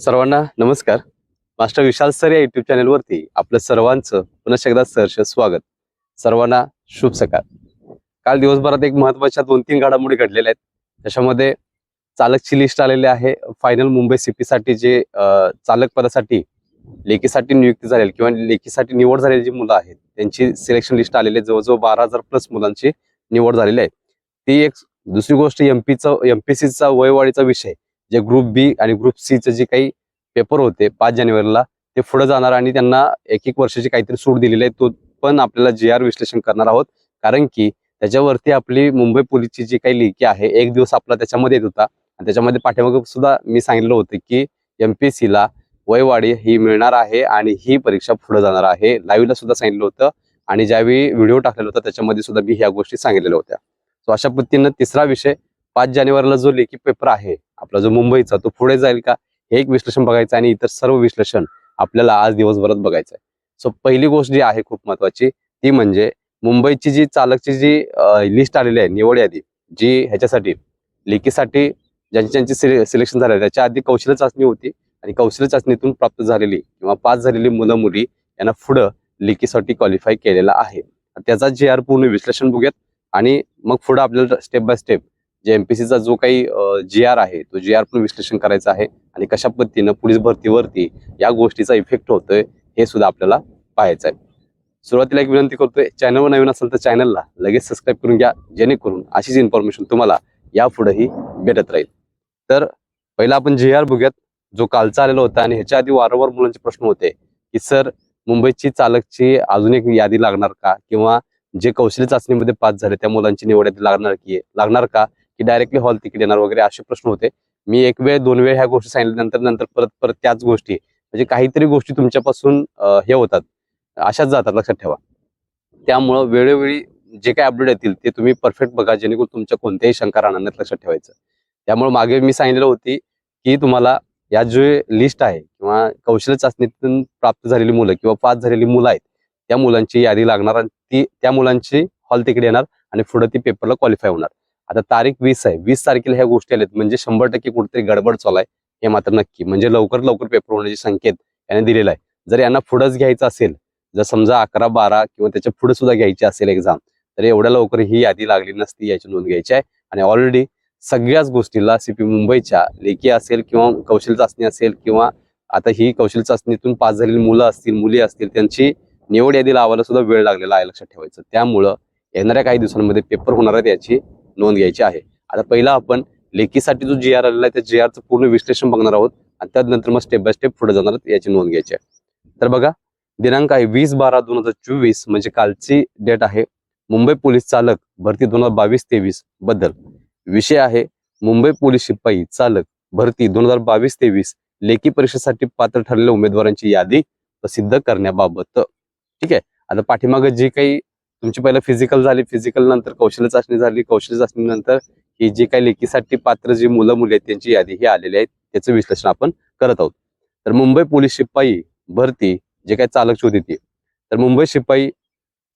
सर्वांना नमस्कार. Master Vishal sir या युट्यूब चॅनलवरती आपलं सर्वांचं पुन्हा एकदा सहर्ष स्वागत. सर्वांना शुभ सकाळ. काल दिवसभरात एक महत्त्वाच्या दोन तीन घडामोडी घडलेल्या आहेत. त्याच्यामध्ये चालकची लिस्ट आलेली आहे. फायनल मुंबई सिटीसाठी जे चालक पदासाठी लेखीसाठी नियुक्ती झालेली किंवा लेखीसाठी निवड झालेली जी मुलं आहेत त्यांची सिलेक्शन लिस्ट आलेली आहे. जवळजवळ बारा हजार प्लस मुलांची निवड झालेली आहे. ती एक दुसरी गोष्ट एमपीचं एमपीसीचा वयवाढीचा विषय. जे ग्रुप बी आणि ग्रुप सीचे जे काही पेपर होते पाच जानेवारीला ते पुढे जाणार आणि त्यांना एक एक वर्षाची काहीतरी सूट दिलेली आहे तो पण आपल्याला जी आर विश्लेषण करणार आहोत. कारण की त्याच्यावरती आपली मुंबई पोलीसची जी काही लेखी आहे एक दिवस आपला त्याच्यामध्ये येत होता. आणि त्याच्यामध्ये पाठीमागे सुद्धा मी सांगितलं होतं की एमपीएससी ला वयवाढी ही मिळणार आहे आणि ही परीक्षा पुढे जाणार आहे. लाईव्हला सुद्धा सांगितलं होतं आणि ज्यावेळी व्हिडिओ टाकलेला होता त्याच्यामध्ये सुद्धा मी ह्या गोष्टी सांगितलेल्या होत्या. सो अशा पद्धतीनं तिसरा विषय पाच जानेवारीला जो लेखी पेपर आहे आपला जो मुंबईचा तो पुढे जाईल का हे एक विश्लेषण बघायचं आणि इतर सर्व विश्लेषण आपल्याला आज दिवसभरात बघायचं आहे सो पहिली गोष्ट जी आहे खूप महत्वाची ती म्हणजे मुंबईची जी चालकची जी लिस्ट आलेली आहे निवड यादी जी ह्याच्यासाठी लेखीसाठी ज्यांची ज्यांची सिलेक्शन झालं त्याच्या आधी कौशल्य चाचणी होती आणि कौशल्य चाचणीतून प्राप्त झालेली किंवा पास झालेली मुलं मुली यांना पुढं लेखीसाठी क्वालिफाय केलेला आहे. त्याचा जे आर पूर्ण विश्लेषण बघूयात आणि मग पुढं आपल्याला स्टेप बाय स्टेप जे एमपीसीचा जो काही जी आर आहे तो जी आर पण विश्लेषण करायचा आहे आणि कशा पद्धतीनं पोलीस भरतीवरती या गोष्टीचा इफेक्ट होतोय हे सुद्धा आपल्याला पाहायचं आहे. सुरुवातीला एक विनंती करतोय चॅनलवर नवीन असेल तर चॅनलला लगेच सबस्क्राईब करून घ्या जेणेकरून अशीच इन्फॉर्मेशन तुम्हाला यापुढेही भेटत राहील. तर पहिला आपण जी आर बघूयात जो कालचा आलेला होता आणि ह्याच्या आधी वारंवार मुलांचे प्रश्न होते की सर मुंबईची चालकची अजून एक यादी लागणार का? किंवा जे कौशल्य चाचणीमध्ये पास झाले त्या मुलांची निवड यादी लागणार की लागणार का? की डायरेक्टली हॉल तिकीट येणार वगैरे असे प्रश्न होते. मी एक वेळ दोन वेळ ह्या गोष्टी सांगितल्यानंतर नंतर परत परत त्याच गोष्टी. म्हणजे काहीतरी गोष्टी तुमच्यापासून हे होतात. अशाच जातात. लक्षात ठेवा. त्यामुळं वेळोवेळी जे काही अपडेट येतील ते तुम्ही परफेक्ट बघा. जेणेकरून तुमच्या कोणत्याही शंका राहणार नाहीत लक्षात ठेवायचं. त्यामुळे मागे मी सांगितलं होती की तुम्हाला या जे लिस्ट आहे किंवा कौशल्य चाचणीतून प्राप्त झालेली मुलं किंवा पास झालेली मुलं आहेत त्या मुलांची यादी लागणार आणि ती त्या मुलांची हॉल तिकडे येणार आणि पुढे ती पेपरला क्वालिफाय होणार. आता तारीख वीस आहे. वीस तारखेला ह्या गोष्टी आल्यात. म्हणजे शंभर टक्के कुठेतरी गडबड चालू आहे. हे मात्र नक्की. म्हणजे लवकर लवकर पेपर होण्याचे संकेत याने दिलेला आहे. जर यांना पुढंच घ्यायचं असेल जर समजा अकरा बारा किंवा त्याच्या पुढे सुद्धा घ्यायची असेल एक्झाम तर एवढ्या लवकर ही यादी लागली नसती याची नोंद घ्यायची आहे. आणि ऑलरेडी सगळ्याच गोष्टीला सीपी मुंबईच्या लेखी असेल किंवा कौशल्य चाचणी असेल किंवा आता ही कौशल्य चाचणीतून पास झालेली मुलं असतील मुली असतील त्यांची निवड यादी लावायला सुद्धा वेळ लागलेला आहे लक्षात ठेवायचं. त्यामुळं येणाऱ्या काही दिवसांमध्ये पेपर होणार आहेत याची नोंद घ्यायची आहे. आता पहिला आपण लेखीसाठी जो जी आर आलेला आहे त्या जी आरचं पूर्ण विश्लेषण बघणार आहोत आणि त्यानंतर मग स्टेप बाय स्टेप पुढे जाणार आहोत याची नोंद घ्यायची आहे. तर बघा दिनांक आहे वीस बारा दोन हजार चोवीस म्हणजे कालची डेट आहे. मुंबई पोलीस चालक भरती दोन हजार बावीस तेवीसबद्दल. विषय आहे मुंबई पोलीस शिपाई चालक भरती दोन हजार बावीस तेवीस लेखी परीक्षेसाठी पात्र ठरलेल्या उमेदवारांची यादी प्रसिद्ध करण्याबाबत. ठीक आहे? आता पाठीमागे जी काही तुमची पहिलं फिजिकल झाली फिजिकल नंतर कौशल्य चाचणी झाली. कौशल्य चाचणी नंतर ही जी काही लेखीसाठी पात्र जी मुलं मुली आहेत त्यांची यादी ही आलेली आहे त्याचं विश्लेषण आपण करत आहोत. तर मुंबई पोलीस शिपाई भरती जे काही चालकची होती ती तर मुंबई शिपाई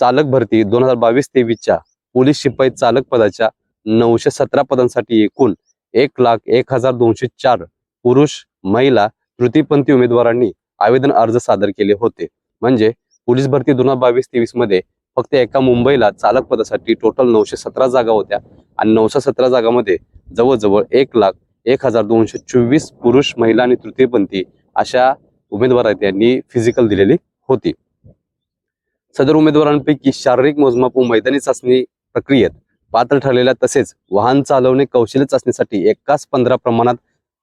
चालक भरती दोन हजार बावीस तेवीसच्या पोलीस शिपाई चालक पदाच्या नऊशे सतरा पदांसाठी एकूण एक लाख एक हजार दोनशे चार पुरुष महिला तृतीयपंथी उमेदवारांनी आवेदन अर्ज सादर केले होते. म्हणजे पोलीस भरती दोन हजार बावीस तेवीसमध्ये फक्त एका मुंबईला चालक पदासाठी टोटल नऊशे सतरा जागा होत्या. आणि नऊशे सतरा जागामध्ये जवळजवळ एक लाख एक हजार दोनशे चोवीस पुरुष महिला आणि तृतीयपंथी अशा उमेदवार त्यांनी यांनी फिजिकल दिलेली होती. सदर उमेदवारांपैकी शारीरिक मोजमाप व मैदानी चाचणी प्रक्रियेत पात्र ठरलेल्या तसेच वाहन चालवणे कौशल्य चाचणीसाठी एकाच पंधरा प्रमाणात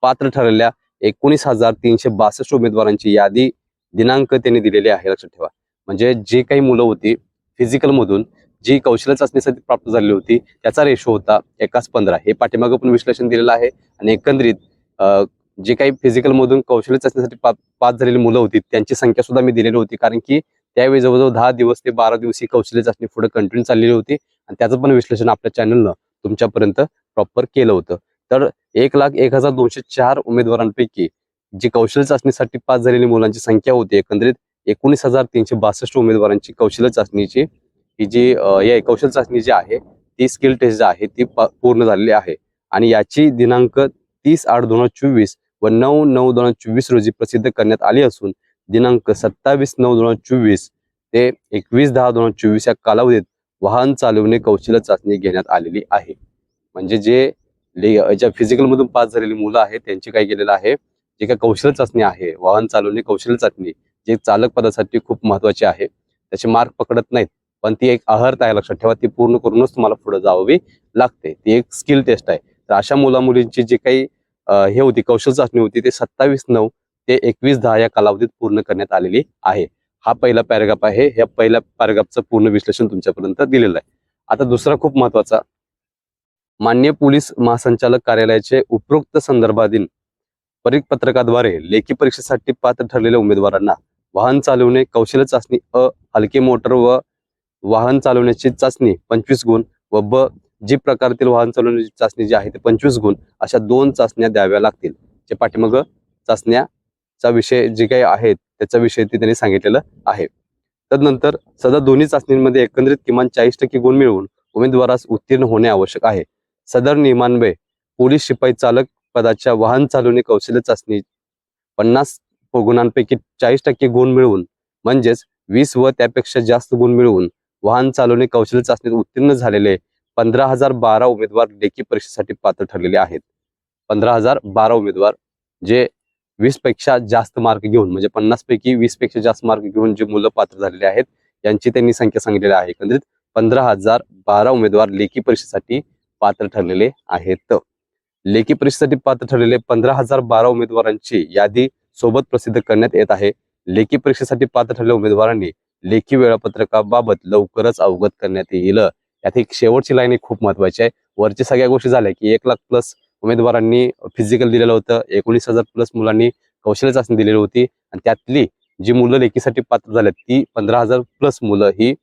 पात्र ठरलेल्या एकोणीस हजार तीनशे बासष्ट उमेदवारांची यादी दिनांक त्यांनी दिलेली आहे. लक्षात ठेवा. म्हणजे जे काही मुलं होती फिजिकलमधून जी कौशल्य चाचणीसाठी प्राप्त झालेली होती त्याचा रेशो होता एकाच पंधरा. हे पाठीमागं पण विश्लेषण दिलेलं आहे आणि एकंदरीत जे काही फिजिकलमधून कौशल्य चाचणीसाठी पा पास झालेली मुलं होती त्यांची संख्या सुद्धा मी दिलेली होती. कारण की त्यावेळी जवळजवळ दहा दिवस ते बारा दिवस ही कौशल्य चाचणी पुढे कंटिन्यू चाललेली होती आणि त्याचं पण विश्लेषण आपल्या चॅनलनं तुमच्यापर्यंत प्रॉपर केलं होतं. तर एक लाख एक हजार दोनशे चार उमेदवारांपैकी जी कौशल्य चाचणीसाठी पास झालेली मुलांची संख्या होती एकंदरीत एकोणीस हजार तीनशे बासष्ट उमेदवारांची कौशल्य चाचणीची ही जी या कौशल्य चाचणी जी आहे ती स्किल टेस्ट जी आहे ती प- पूर्ण झालेली आहे. आणि याची दिनांक तीस आठ दोन हजार चोवीस व नऊ नऊ दोन हजार चोवीस रोजी प्रसिद्ध करण्यात आली असून दिनांक सत्तावीस नऊ दोन हजार चोवीस ते एकवीस दहा दोन हजार चोवीस या कालावधीत वाहन चालवणे कौशल्य चाचणी घेण्यात आलेली आहे. म्हणजे जे ले- ज्या फिजिकलमधून पास झालेली मुलं आहेत त्यांची काय केलेलं आहे जे काय कौशल्य चाचणी आहे वाहन चालवणे कौशल्य चाचणी जे चालक पदासाठी खूप महत्त्वाचे आहे. त्याचे मार्क पकडत नाहीत. पण ती एक अहर्थ आहे लक्षात ठेवा. ती पूर्ण करूनच तुम्हाला पुढे जावी लागते. ती एक स्किल टेस्ट आहे. तर अशा मुला मुलींची जी काही हे होती कौशल चाचणी होती ते सत्तावीस नऊ ते एकवीस दहा या कालावधीत पूर्ण करण्यात आलेली आहे. हा पहिला पॅराग्राफ आहे. या पहिल्या पॅराग्राफचं पूर्ण विश्लेषण तुमच्यापर्यंत दिलेलं आहे. आता दुसरा खूप महत्त्वाचा. मान्य पोलीस महासंचालक कार्यालयाचे उपरोक्त संदर्भातील परिपत्रकाद्वारे लेखी परीक्षेसाठी पात्र ठरलेल्या उमेदवारांना वाहन चालवणे कौशल्य चाचणी अ हलके मोटर व वाहन चालवण्याची चाचणी पंचवीस गुण व ब जी प्रकारातील वाहन चालवण्याची चाचणी जी आहे ते पंचवीस गुण अशा दोन चाचण्या द्याव्या लागतील. जे पाठीमाग चाचण्याचा विषय जे काही आहेत त्याचा विषय ते त्यांनी सांगितलेलं आहे. तदनंतर सदर दोन्ही चाचणींमध्ये एकंदरीत किमान चाळीस टक्के गुण मिळवून उमेदवारास उत्तीर्ण होणे आवश्यक आहे. सदर नियमान्वये पोलीस शिपाई चालक पदाच्या वाहन चालवणे कौशल्य चाचणी पन्नास गुणांपैकी चाळीस टक्के गुण मिळवून म्हणजेच वीस व त्यापेक्षा जास्त गुण मिळवून वाहन चालवणे कौशल्य चाचणीत उत्तीर्ण झालेले पंधरा हजार बारा उमेदवार लेखी परीक्षेसाठी पात्र ठरलेले आहेत. पंधरा हजार बारा उमेदवार जे वीसपेक्षा जास्त मार्क घेऊन म्हणजे पन्नास पैकी वीसपेक्षा जास्त मार्क घेऊन जे मुलं पात्र झालेले आहेत यांची त्यांनी संख्या सांगितलेली आहे. एकंदरीत पंधरा हजार बारा उमेदवार लेखी परीक्षेसाठी पात्र ठरलेले आहेत. लेखी परीक्षेसाठी पात्र ठरलेले पंधरा हजार बारा उमेदवारांची यादी सोबत प्रसिद्ध करण्यात येत आहे. लेखी परीक्षेसाठी पात्र ठरलेल्या उमेदवारांनी लेखी वेळापत्रकाबाबत लवकरच अवगत करण्यात येईल. यात एक शेवटची लाईन खूप महत्वाची आहे. वरच्या सगळ्या गोष्टी झाल्या की एक लाख प्लस उमेदवारांनी फिजिकल दिलेलं होतं. एकोणीस हजार प्लस मुलांनी कौशल्य चाचणी दिलेली होती. आणि त्यातली जी मुलं लेखीसाठी पात्र झाल्यात ती पंधरा हजार प्लस मुलं ही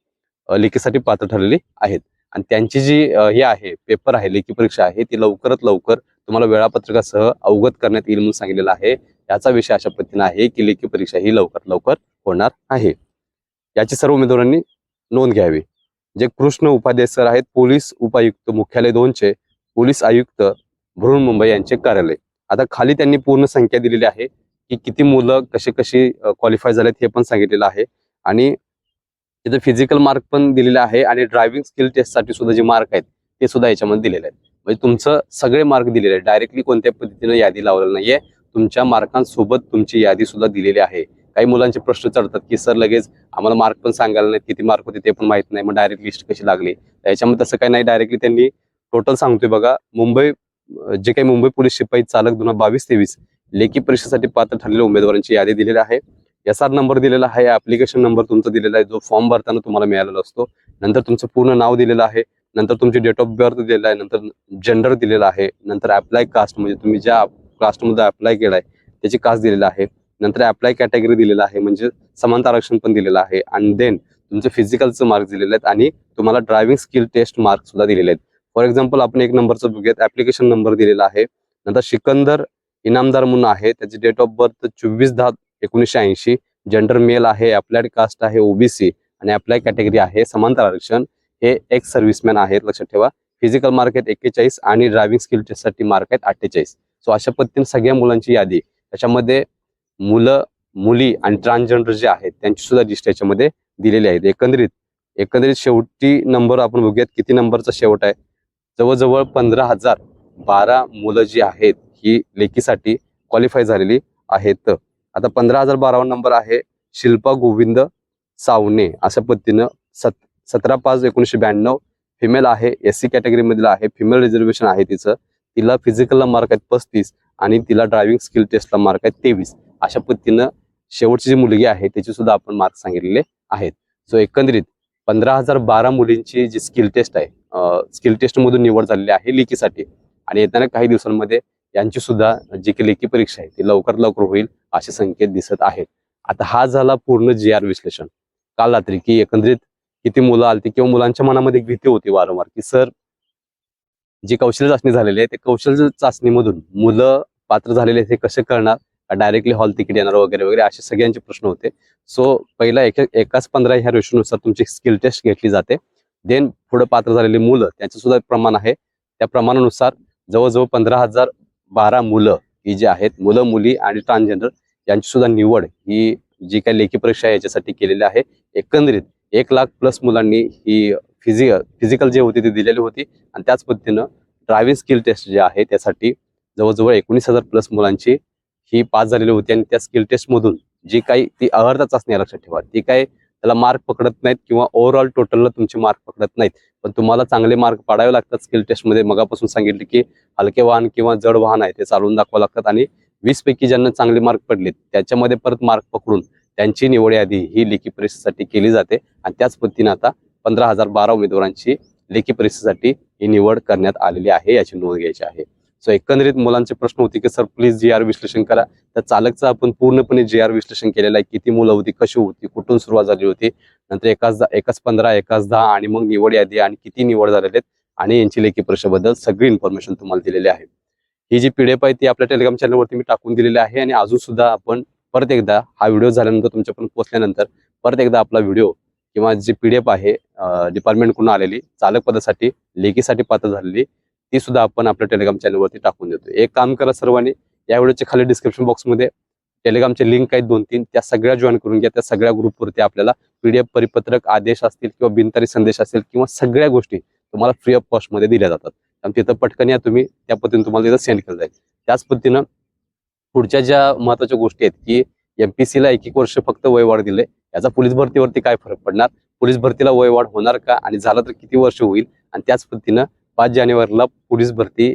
लेखीसाठी पात्र ठरलेली आहेत. आणि त्यांची जी हे आहे पेपर आहे लेखी परीक्षा आहे ती लवकरात लवकर तुम्हाला वेळापत्रकासह अवगत करण्यात येईल म्हणून सांगितलेलं आहे. याचा विषय अशा पद्धतीने आहे की लेखी परीक्षा ही लवकर लवकर होणार आहे. याची सर्व उमेदवारांनी नोंद घ्यावी. जे कृष्ण उपाध्याय सर आहेत पोलीस उपायुक्त मुख्यालय दोनचे पोलीस आयुक्त बृहन्मुंबई यांचे कार्यालय. आता खाली त्यांनी पूर्ण संख्या दिलेली आहे की किती मुलं कशी कशी क्वालिफाय झालेत हे पण सांगितलेलं आहे. आणि तिथं फिजिकल मार्क पण दिलेले आहे आणि ड्रायव्हिंग स्किल टेस्टसाठी सुद्धा जे मार्क आहेत ते सुद्धा याच्यामध्ये दिलेले आहेत. म्हणजे तुमचं सगळे मार्क दिलेले आहेत. डायरेक्टली कोणत्या पद्धतीने यादी लावलेलं नाहीये. तुमच्या मार्कांसोबत तुमची यादी सुद्धा दिलेली आहे. काही मुलांचे प्रश्न चढतात की सर लगेच आम्हाला मार्क पण सांगायला नाहीत. किती मार्क होते ते पण माहीत नाही. मग डायरेक्ट लिस्ट कशी लागली? याच्यामध्ये तसं काही नाही. डायरेक्टली त्यांनी टोटल सांगतोय बघा. मुंबई जे काही मुंबई पोलीस शिपाई चालक दोन हजार बावीस तेवीस लेखी परीक्षेसाठी पात्र ठरलेल्या उमेदवारांची यादी दिलेली आहे. एस आर नंबर दिलेला आहे. ऍप्लिकेशन नंबर तुमचा दिलेला आहे. जो फॉर्म भरताना तुम्हाला मिळालेला असतो. नंतर तुमचं पूर्ण नाव दिलेलं आहे. नंतर तुमची डेट ऑफ बर्थ दिलेलं आहे. नंतर जेंडर दिलेला आहे. नंतर अप्लाय कास्ट म्हणजे तुम्ही ज्या कास्टमध्ये अप्लाय केलाय त्याची कास्ट दिलेला आहे. नंतर अप्लाय कॅटेगरी दिलेला आहे म्हणजे समांत आरक्षण पण दिलेलं आहे. आणि देन तुमचे फिजिकलचं मार्क दिलेले आहेत आणि तुम्हाला ड्रायव्हिंग स्किल टेस्ट मार्क सुद्धा दिलेले आहेत. फॉर एक्झाम्पल आपण एक नंबरचं बघूयात. ऍप्लिकेशन नंबर दिलेला आहे. नंतर सिकंदर इनामदार म्हणून आहे. त्याची डेट ऑफ बर्थ चोवीस दहा एकोणीसशे ऐंशी. जेंडर मेल आहे. अप्लाइड कास्ट आहे. ओबीसी आणि अप्लाय कॅटेगरी आहे. समांतर आरक्षण. हे एक्स सर्व्हिसमॅन आहेत. लक्षात ठेवा. फिजिकल मार्क आहेत एक्केचाळीस आणि ड्रायव्हिंग स्किल टेस्टसाठी मार्क आहेत अठ्ठेचाळीस. सो अशा पद्धतीने सगळ्या मुलांची यादी त्याच्यामध्ये मुलं मुली आणि ट्रान्सजेंडर जे आहेत त्यांची सुद्धा लिस्ट याच्यामध्ये दिलेली आहेत एकंदरीत एकंदरीत शेवटी नंबर आपण बघूयात किती नंबरचा शेवट आहे? जवळजवळ पंधरा हजार बारा मुलं जी आहेत ही लेखीसाठी क्वालिफाय झालेली आहेत. आता पंधरा हजार बारावा नंबर आहे शिल्पा गोविंद सावने. अशा पद्धतीनं सत सतरा पाच एकोणीसशे ब्याण्णव फिमेल आहे एस सी कॅटेगरीमधील आहे फिमेल रिझर्वेशन आहे तिचं. तिला फिजिकलला मार्क आहेत पस्तीस आणि तिला ड्रायव्हिंग स्किल टेस्टला मार्क आहेत तेवीस. अशा पद्धतीनं शेवटची जी मुलगी आहे त्याची सुद्धा आपण मार्क सांगितलेले आहेत. सो एकंदरीत पंधरा हजार बारा मुलींची जी स्किल टेस्ट आहे स्किल टेस्टमधून निवड झालेली आहे लेखीसाठी. आणि येताना काही दिवसांमध्ये यांची सुद्धा जी काही लेखी परीक्षा आहे ती लवकर लवकर होईल असे संकेत दिसत आहेत. आता हा झाला पूर्ण जी आर विश्लेषण. काल रात्री की एकंदरीत किती मुलं आलती किंवा मुलांच्या मनामध्ये एक भीती होती वारंवार की सर जी कौशल्य चाचणी झालेली आहे ते कौशल्य चाचणीमधून मुलं पात्र झालेले आहेत हे कसे करणार? डायरेक्टली हॉल तिकीट येणार वगैरे वगैरे? असे सगळ्यांचे प्रश्न होते. सो पहिला एक एकाच पंधरा ह्या रेशोनुसार तुमची स्किल टेस्ट घेतली जाते. देन पुढे पात्र झालेली मुलं त्यांचं सुद्धा एक प्रमाण आहे. त्या प्रमाणानुसार जवळजवळ पंधरा हजार बारा मुलं ही जी आहेत मुलं मुली आणि ट्रान्सजेंडर यांची सुद्धा निवड ही जी काही लेखी परीक्षा आहे याच्यासाठी केलेली आहे. एकंदरीत एक लाख प्लस मुलांनी ही फिजिक फिजिकल जे होती ती दिलेली होती. आणि त्याच पद्धतीनं ड्रायव्हिंग स्किल टेस्ट जे आहे त्यासाठी जवळजवळ एकोणीस हजार प्लस मुलांची ही पास झालेली होती. आणि त्या स्किल टेस्टमधून जी काही ती अर्हता चाचणी लक्षात ठेवा. ती काय त्याला मार्क पकडत नाहीत किंवा ओव्हरऑल टोटलला तुमचे मार्क पकडत नाहीत. पण तुम्हाला चांगले मार्क पाडावे लागतात स्किल टेस्टमध्ये मगापासून सांगितले की हलके वाहन किंवा जड वाहन आहे ते चालवून दाखवावं लागतात. आणि वीस पैकी ज्यांना चांगले मार्क पडलेत त्याच्यामध्ये परत मार्क पकडून त्यांची निवड यादी ही लेखी परीक्षेसाठी केली जाते आणि त्याच पद्धतीने आता पंधरा हजार बारा उमेदवारांची लेखी परीक्षेसाठी ही निवड करण्यात आलेली आहे याची नोंद घ्यायची आहे. सो एकंदरीत मुलांचे प्रश्न होते की सर प्लीज जी आर विश्लेषण करा. तर चालकचं आपण पूर्णपणे जी आर विश्लेषण केलेलं आहे. किती मुलं होती कशी होती कुठून सुरुवात झाली होती? नंतर एकाच दहा एकाच पंधरा एकाच दहा आणि मग निवड यादी आणि किती निवड झालेले आहेत? आणि यांची लेखी परीक्षेबद्दल सगळी इन्फॉर्मेशन तुम्हाला दिलेली आहे. ही जी पीडीएफ आहे ती आपल्या टेलिग्राम चॅनलवरती मी टाकून दिलेली आहे आणि अजून सुद्धा आपण परत एकदा हा व्हिडिओ झाल्यानंतर तुमच्यापर्यंत पोहोचल्यानंतर परत एकदा आपला व्हिडिओ किंवा जी पी डी एफ आहे डिपार्टमेंटकडून आलेली चालक पदासाठी लेखीसाठी पात्र झालेली ती सुद्धा आपण आपल्या टेलिग्राम चॅनलवरती टाकून देतो एक काम करा सर्वांनी या व्हिडिओच्या खाली डिस्क्रिप्शन बॉक्समध्ये टेलिग्रामचे लिंक आहेत दोन तीन त्या सगळ्या जॉईन करून घ्या. त्या सगळ्या ग्रुपवरती आपल्याला पीडीएफ परिपत्रक आदेश असतील किंवा बिनतारी संदेश असतील किंवा सगळ्या गोष्टी तुम्हाला फ्री ऑफ कॉस्टमध्ये दिल्या जातात. आणि तिथं पटकन या तुम्ही त्या पद्धतीने तुम्हाला तिथं सेंड केलं जाईल. त्याच पद्धतीनं पुढच्या ज्या महत्त्वाच्या गोष्टी आहेत की एमपीसीला एक एक वर्ष फक्त वयवाढ दिले याचा पोलीस भरतीवरती काय फरक पडणार? पोलीस भरतीला वयवाढ होणार का? आणि झालं तर किती वर्ष होईल? आणि त्याच पद्धतीनं पाच जानेवारीला पोलीस भरती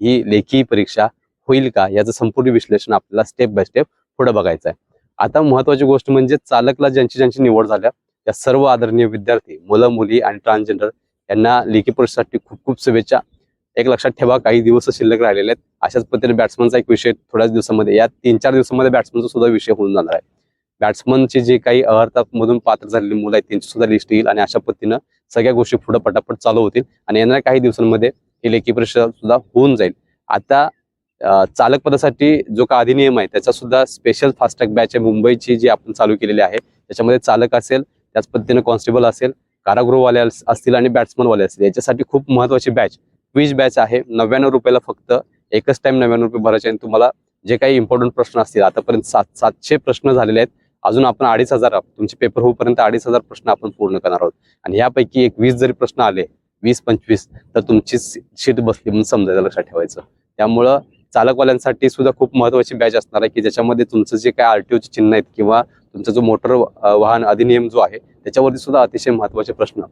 ही लेखी परीक्षा होईल का? याचं संपूर्ण विश्लेषण आपल्याला स्टेप बाय स्टेप पुढे बघायचं आहे. आता महत्वाची गोष्ट म्हणजे चालकला ज्यांची ज्यांची निवड झाल्या त्या सर्व आदरणीय विद्यार्थी मुलं मुली आणि ट्रान्सजेंडर यांना लेखी परीक्षेसाठी खूप खूप शुभेच्छा. एक लक्षात ठेवा काही दिवस शिल्लक राहिलेले आहेत. अशाच पद्धतीने बॅट्समनचा एक विषय थोड्याच दिवसामध्ये या तीन चार दिवसामध्ये बॅट्समनचा सुद्धा विषय होऊन जाणार आहे. बॅट्समनची जी काही मधून पात्र झालेली मुलं आहेत त्यांची सुद्धा लिस्ट येईल आणि अशा पद्धतीनं सगळ्या गोष्टी पुढे पटापट चालू होतील आणि येणाऱ्या काही दिवसांमध्ये ही लेखी परीक्षा सुद्धा होऊन जाईल. आता चालकपदासाठी चालक पदासाठी जो का अधिनियम आहे त्याचा सुद्धा स्पेशल फास्टॅग बॅच आहे. मुंबईची जी आपण चालू केलेली आहे त्याच्यामध्ये चालक असेल त्याच पद्धतीने कॉन्स्टेबल असेल कारागृहवाले असतील आणि बॅट्समनवाले असतील याच्यासाठी खूप महत्वाची बॅच क्विज बॅच आहे. नव्याण्णव रुपयाला फक्त. एकच टाइम नव्याण्णव रुपये भरायचे आणि तुम्हाला जे काही इम्पॉर्टंट प्रश्न असतील आतापर्यंत सात सातशे प्रश्न झालेले आहेत. अजून आपण अडीच हजार तुमचे पेपर होऊपर्यंत अडीच हजार प्रश्न आपण पूर्ण करणार आहोत. आणि यापैकी एक वीस जरी प्रश्न आले वीस पंचवीस तर तुमची शीट बसली म्हणून समजायचं लक्षात ठेवायचं. त्यामुळं चालकवाल्यांसाठी सुद्धा खूप महत्वाची बॅच असणार आहे की ज्याच्यामध्ये तुमचं जे काय आरटीओचे चिन्ह आहेत किंवा तुमचा जो मोटर वाहन अधिनियम जो आहे त्याच्यावरती सुद्धा अतिशय महत्त्वाचे प्रश्न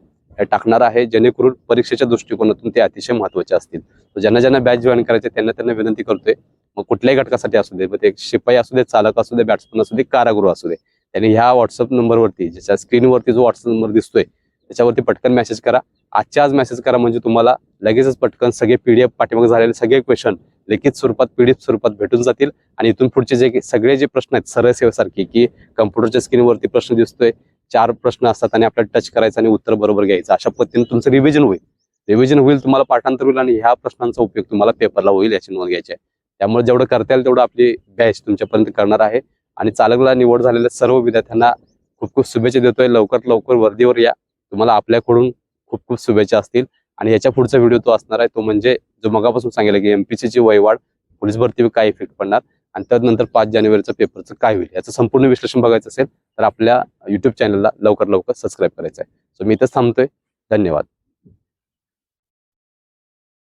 टाकणार आहे जेणेकरून परीक्षेच्या दृष्टिकोनातून ते अतिशय महत्त्वाचे असतील. ज्यांना ज्यांना बॅच जॉईन करायचे त्यांना त्यांना विनंती करतोय मग कुठल्याही घटकासाठी असू दे मग ते शिपाई असू दे चालक असू दे बॅट्समन असू दे कारागृह असू दे त्यांनी ह्या व्हॉट्सअप नंबरवरती ज्याच्या स्क्रीनवरती जो व्हॉट्सअप नंबर दिसतोय त्याच्यावरती पटकन मेसेज करा. आजच्या आज मेसेज करा म्हणजे तुम्हाला लगेचच पटकन सगळे पीडीएफ पाठीमागे झालेले सगळे क्वेश्चन लिखित स्वरूपात पीडीएफ स्वरूपात भेटून जातील. आणि इथून पुढचे जे सगळे जे प्रश्न आहेत सरळ सेवेसारखे की कम्प्युटरच्या स्क्रीनवरती प्रश्न दिसतोय चार प्रश्न असतात आणि आपल्याला टच करायचं आणि उत्तर बरोबर घ्यायचं. अशा पद्धतीने तुमचं रिव्हिजन होईल. रिव्हिजन होईल तुम्हाला पाठांतर होईल आणि ह्या प्रश्नांचा उपयोग तुम्हाला पेपरला होईल याची नोंद घ्यायची आहे. त्यामुळे जेवढं करता येईल तेवढं आपली बॅच तुमच्यापर्यंत करणार आहे. आणि चालकला निवड झालेल्या सर्व विद्यार्थ्यांना खूप खूप शुभेच्छा देतोय. लवकर लवकर वर्दीवर या. तुम्हाला आपल्याकडून खूप खूप शुभेच्छा असतील. आणि याच्या पुढचा व्हिडिओ तो असणार आहे. तो म्हणजे जो मगापासून सांगितलं की एमपीसी ची वयवाढ पोलीस भरतीवर काय इफेक्ट पडणार. आणि त्यानंतर पाच जानेवारीचं पेपरचं काय होईल याचं संपूर्ण विश्लेषण बघायचं असेल तर आपल्या युट्यूब चॅनलला लवकर लवकर सबस्क्राईब करायचं आहे. सो मी इथंच थांबतोय. धन्यवाद.